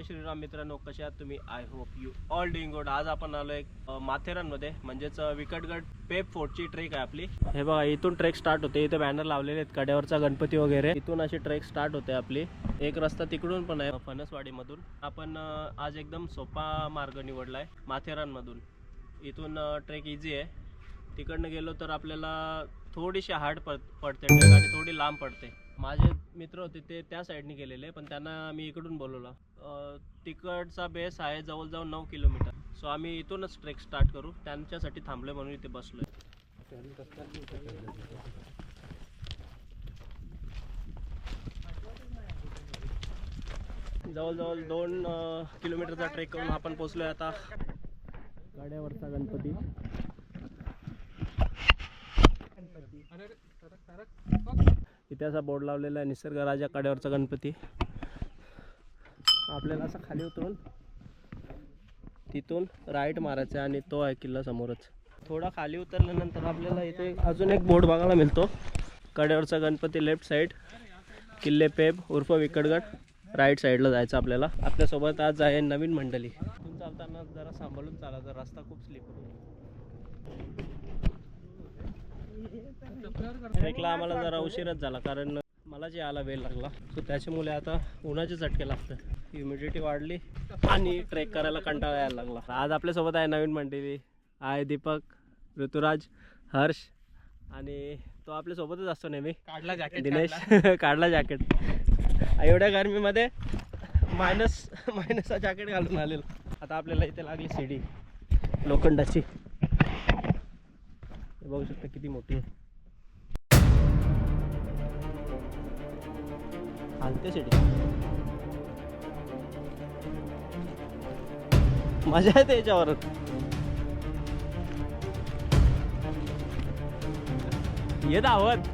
जय श्रीराम मित्रांनो कसे आहात तुम्ही? I hope you all doing good आज आपण आलो एक माथेरानमध्ये. म्हणजेच विकटगड पेप फोर्टची ट्रेक आहे आपली. हे बघा इथून ट्रेक स्टार्ट होते. इथे बॅनर लावलेले आहेत कड्यावरचा गणपती वगैरे. इथून अशी ट्रेक स्टार्ट होते आपली. एक रस्ता तिकडून पण आहे फणसवाडीमधून. आपण आज एकदम सोपा मार्ग निवडला आहे माथेरानमधून. इथून ट्रेक इझी आहे. तिकडनं गेलो तर आपल्याला थोडीशी हार्ड पड पडते ट्रेक आणि थोडी लांब पडते. माझे मित्र होते ते त्या साईडने गेलेले पण त्यांना मी इकडून बोलवलं. अं, तिकडचा बेस आहे जवळजवळ नऊ किलोमीटर सो आम्ही इथूनच ट्रेक स्टार्ट करू. त्यांच्यासाठी थांबलोय म्हणून इथे बसलोय. जवळजवळ दोन किलोमीटरचा ट्रेक करून आपण पोचलोय आता. गाड्यावरचा गणपती. इथे असा बोर्ड लावलेला आहे निसर्गराजा कड्यावरचा गणपती. आपल्याला असं खाली उतरून तिथून राईट मारायचं आहे आणि तो आहे किल्ला समोरच. थोडा खाली उतरल्यानंतर आपल्याला इथे अजून एक बोर्ड बघायला मिळतो. कड्यावरचा गणपती लेफ्ट साईड किल्ले पेब उर्फ विकटगड राईट साईडला जायचं आपल्याला. आपल्यासोबत आज आहे नवीन मंडळी. चालताना जरा सांभाळून चालायचा रस्ता खूप स्लिप ट्रेकला आम्हाला जरा उशीरच झाला कारण मला जे आला वेळ लागला सो त्याच्यामुळे आता उन्हाचे चटके लागतं ह्युमिडिटी वाढली आणि ट्रेक करायला कंटाळा यायला लागला. आज आपल्यासोबत आहे नवीन मंडळी. आहे दीपक ऋतुराज हर्ष आणि तो आपल्यासोबतच असतो नेहमी. काढला जॅकेट दिनेश. काढला. जॅकेट एवढ्या गरमीमध्ये मायनस मायनसचा जॅकेट घालून आलेलो. आता आपल्याला इथे लागली शिडी लोखंडाची. बघू शकता किती मोठी? आहे हालते शिडी मजा येते याच्यावर. ये धावत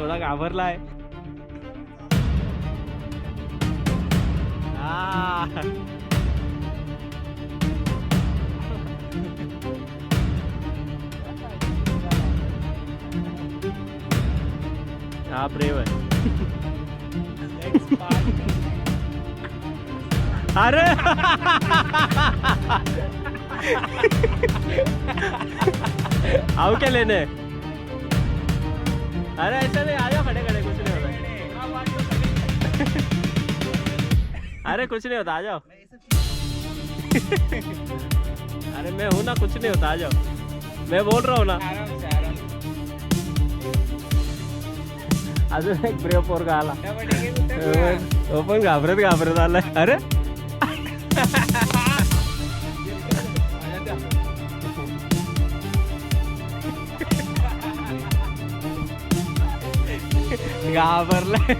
थोडा घाबरलाय. हा प्रेम आहे अरे. आओ क्या लेने अरे ऐसा नहीं आ जाओ खड़े खड़े कुछ नहीं होता। अरे कुछ नहीं होता आ जाओ। अरे मैं हूं ना कुछ नहीं होता आ जाओ। मैं बोल रहा हूँ ना। अजून एक ब्रेव पोरगा आला पण घाबरत घाबरत आलाय अरे। घाबरलाय.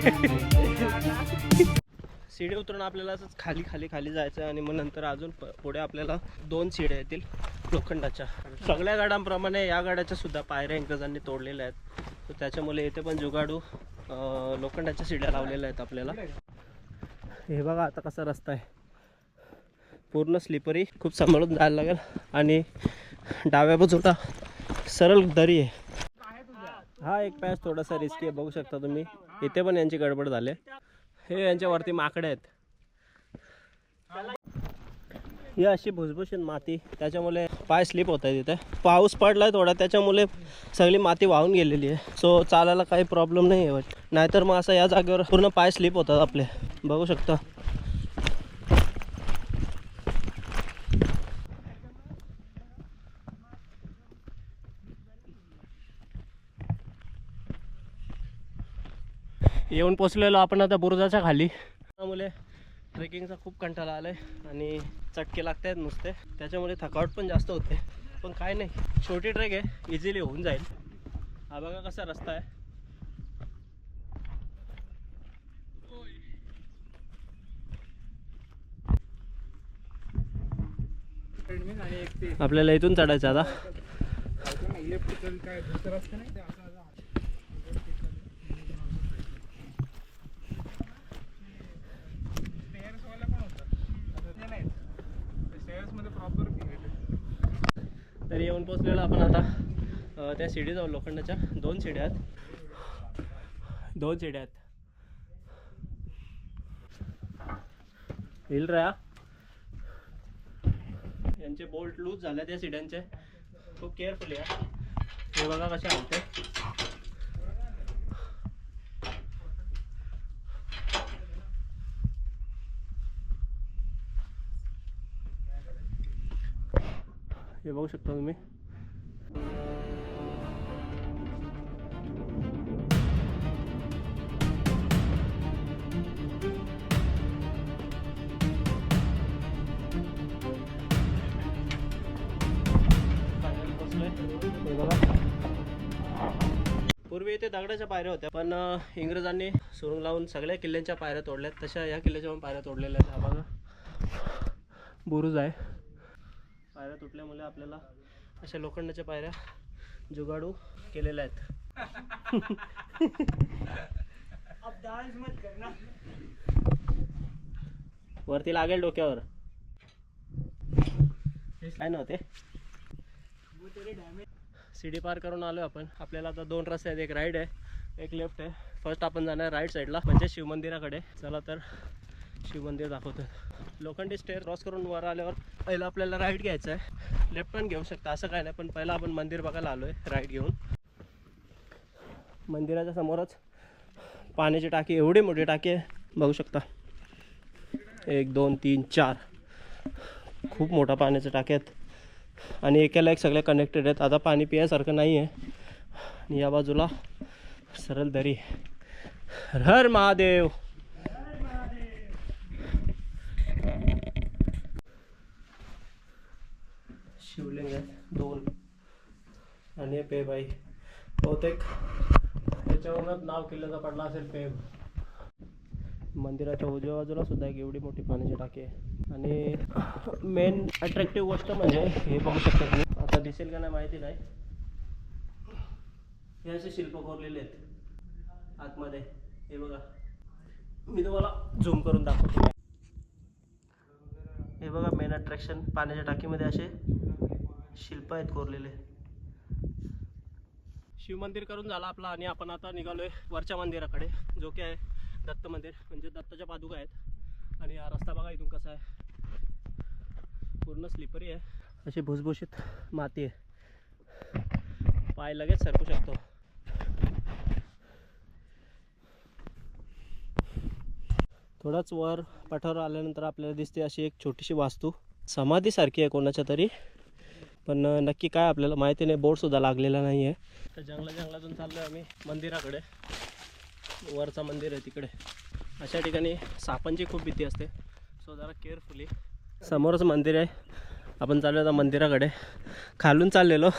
शिडी उतरून आपल्याला असंच खाली खाली खाली जायचं आणि मग नंतर अजून प- पुढे आपल्याला दोन शिड्या येतील लोखंडाच्या. सगळ्या गाड्यांप्रमाणे या गाड्याच्या सुद्धा पायऱ्या इंग्रजांनी तोडलेल्या आहेत. तर त्याच्यामुळे इथे पण जुगाडू लोखंडाच्या शिड्या लावलेल्या आहेत आपल्याला. हे बघा आता कसा रस्ता आहे. पूर्ण स्लिपरी खूप सांभाळून जायला लागेल आणि डाव्या बाजूला सरळ दरी आहे. हा एक पॅच थोडासा रिस्की आहे बघू शकता तुम्ही. इथे पण यांची गडबड झाली. हे यांच्यावरती माकडे आहेत. ही अशी भुसभुशीन माती त्याच्यामुळे पाय स्लिप होत आहे तिथे पाऊस पडलाय थोडा त्याच्यामुळे सगळी माती वाहून गेलेली आहे. सो चालायला काही प्रॉब्लेम नाही आहे. नाहीतर मग असं या जागेवर पूर्ण पाय स्लिप होतात आपले. बघू शकता. येऊन पोचलेलो आपण आता बुरुजाच्या खाली. त्यामुळे ट्रेकिंगचा खूप कंटाळा आलाय आणि चटके लागत आहेत नुसते. त्याच्यामुळे थकावट पण जास्त होते. पण काय नाही छोटी ट्रेक आहे इझिली होऊन जाईल. हा बघा कसा रस्ता आहे. आपल्याला इथून चढायचं आता लेफ्ट काय दुसरा रस्ता नाही ते असा Stairs वाला पण होता. आता ते नाही. मध्ये प्रॉपर भेटेल तरी येऊन पोचलेलो आपण आता त्या शिडी जाऊ लोखंडाच्या. दोन शिड्या आहेत. दोन शिड्या आहेत. हिल रा यांचे बोल्ट लूज झाले त्या शिड्यांचे खूप केअरफुली आहे हे बघा कसे आणते हे बघू शकता तुम्ही. पूर्वी इथे दगडाच्या पायऱ्या होत्या पण इंग्रजांनी सुरुंग लावून सगळ्या किल्ल्यांच्या पायऱ्या तोडल्यात. तशा या किल्ल्याच्या पण पायऱ्या तोडलेल्या आहेत. हा बघा. बुरुज आहे. पायऱ्या तुटल्यामुळे आपल्याला अशा लोखंडाच्या पायऱ्या जुगाडू केलेल्या आहेत. वरती लागेल डोक्यावर. काय नव्हते सीडी पार करून आलो आपण. आपल्याला आता दोन रस्ते आहेत. एक राईट आहे एक लेफ्ट आहे. फर्स्ट आपण जाणार राईट साईडला म्हणजे शिवमंदिराकडे. चला तर शिवमंदिर दाखवतात लोखंडी स्टेअर क्रॉस करून वर आल्यावर पहिलं आपल्याला राईट घ्यायचं आहे लेफ्ट पण घेऊ शकता असं काय नाही पण पहिला आपण मंदिर बघायला आलो आहे राईट घेऊन. मंदिराच्या समोरच पाण्याची टाकी एवढी मोठी टाकी आहे बघू शकता. एक दोन तीन चार. खूप मोठा पाण्याच्या टाक्या आहेत. आणि एकाला एक सगळे कनेक्टेड आहेत. आता पाणी पियासारखं नाही आहे आणि या बाजूला सरळ दरी. हर महादेव! शिवलिंग आहेत दोन. आणि हे पेब बहुतेक त्याच्यावरूनच नाव किल्ल्याचा पडला असेल पेब. मंदिराच्या उजव्या बाजूला सुद्धा एक एवढी मोठी पाण्याची टाकी आहे. आणि मेन अट्रॅक्टिव्ह गोष्ट म्हणजे हे बघू शकता तुम्ही. आता दिसेल का नाही माहिती नाही. हे असे शिल्प कोरलेले आहेत आतमध्ये. हे बघा. मी तुम्हाला झूम करून दाखवतो. हे बघा मेन अट्रॅक्शन पाण्याच्या टाकीमध्ये असे. शिल्प आहेत कोरलेले. शिवमंदिर करून झाला आपला आणि आपण आता निघालोय वरच्या मंदिराकडे जो की आहे दत्त मंदिर. म्हणजे दत्ताच्या पादुका आहेत. आणि हा रस्ता बघा इथून कसा आहे. पूर्ण स्लिपरी आहे. अशी भुसभुशीत माती आहे. पाय लगेच सरकू शकतो. थोडाच वर पठार आल्यानंतर आपल्याला दिसते अशी एक छोटीशी वास्तू. समाधीसारखी आहे कोणाच्या तरी. पण नक्की काय आपल्याला माहिती नाही बोर्डसुद्धा लागलेला नाही आहे तर जंगला जंगलातून चाललो आम्ही मंदिराकडे. वरचा मंदिर आहे तिकडे. अशा ठिकाणी सापांची खूप भीती असते. सो जरा केअरफुली समोरच मंदिर आहे. आपण चाललो आता मंदिराकडे. खालून चाललेलो.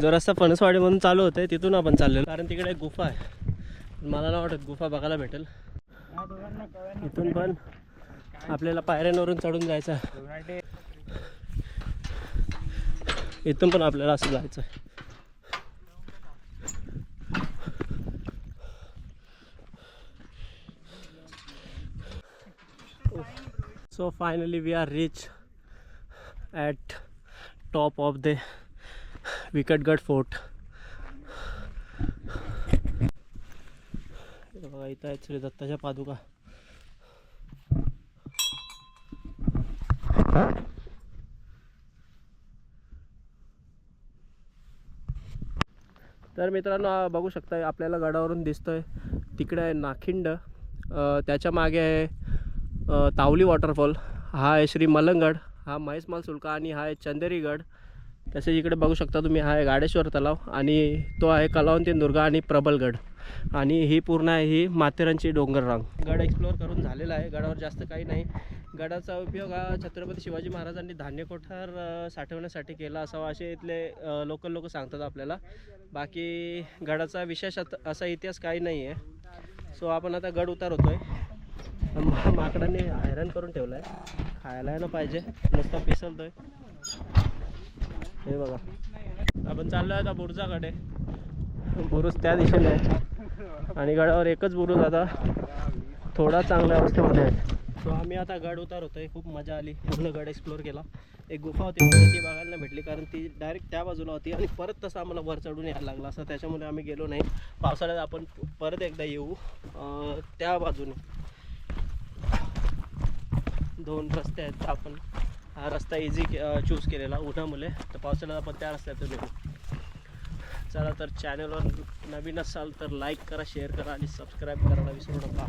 जो रस्ता म्हणून चालू होते तिथून आपण चाललेलो. कारण तिकडे एक गुफा आहे. मला नाही वाटत गुफा बघायला भेटेल. इथून पण आपल्याला पायऱ्यांवरून चढून जायचं इथून पण आपल्याला असं जायचं so finally we are reach at top of the Vikatgad fort बघा इथं आहेत श्री दत्ताच्या पादुका. तर मित्रांनो बघू शकता आपल्याला गडावरून दिसतं आहे तिकडे आहे नाखिंड. त्याच्यामागे आहे तावली वॉटरफॉल. हा आहे श्री मलंगड हा महेशमाल सुलका आणि हा आहे चंदेरीगड. तसेच इकडे बघू शकता तुम्ही हा आहे गाडेश्वर तलाव आणि तो आहे कलावंतीन दुर्गा आणि प्रबलगड. आणि ही पूर्ण आहे ही माथेरानची डोंगर रांग. गड एक्सप्लोअर करून झालेला आहे. गडावर जास्त काही नाही. गडाचा उपयोग हा छत्रपती शिवाजी महाराजांनी धान्य कोठार साठवण्यासाठी केला असावा असे इथले लोकल लोक सांगतात आपल्याला. बाकी गडाचा विशेष असा इतिहास काही नाही आहे. सो आपण आता गड उतार होतोय मा- माकडांनी हैराण करून ठेवलं आहे खायला ना पाहिजे. नुसता पिसलतोय हे बघा. आपण चाललो आहे आता बुरुजाकडे. बुरुज त्या दिशेने आहे. आणि गडावर एकच बुरुज आता थोडा चांगल्या अवस्थेमध्ये आहे. सो आम्ही आता गड उतार होतोय खूप मजा आली. पूर्ण गड एक्सप्लोर केला. एक गुफा होती ती बघायला भेटली कारण ती डायरेक्ट त्या बाजूला होती आणि परत तसं आम्हाला वर चढून यायला लागला. असं त्याच्यामुळे आम्ही गेलो नाही. पावसाळ्यात आपण परत एकदा येऊ. त्या बाजूने. दोन रस्ते आहेत आपण. हा रस्ता इझी चूज केलेला. उन्हामुळे. तर पावसाळ्यात आपण त्या रस्त्यातून येऊ चला तर चॅनलवर नवीन असाल तर लाईक करा शेअर करा आणि सबस्क्राईब करायला विसरू नका.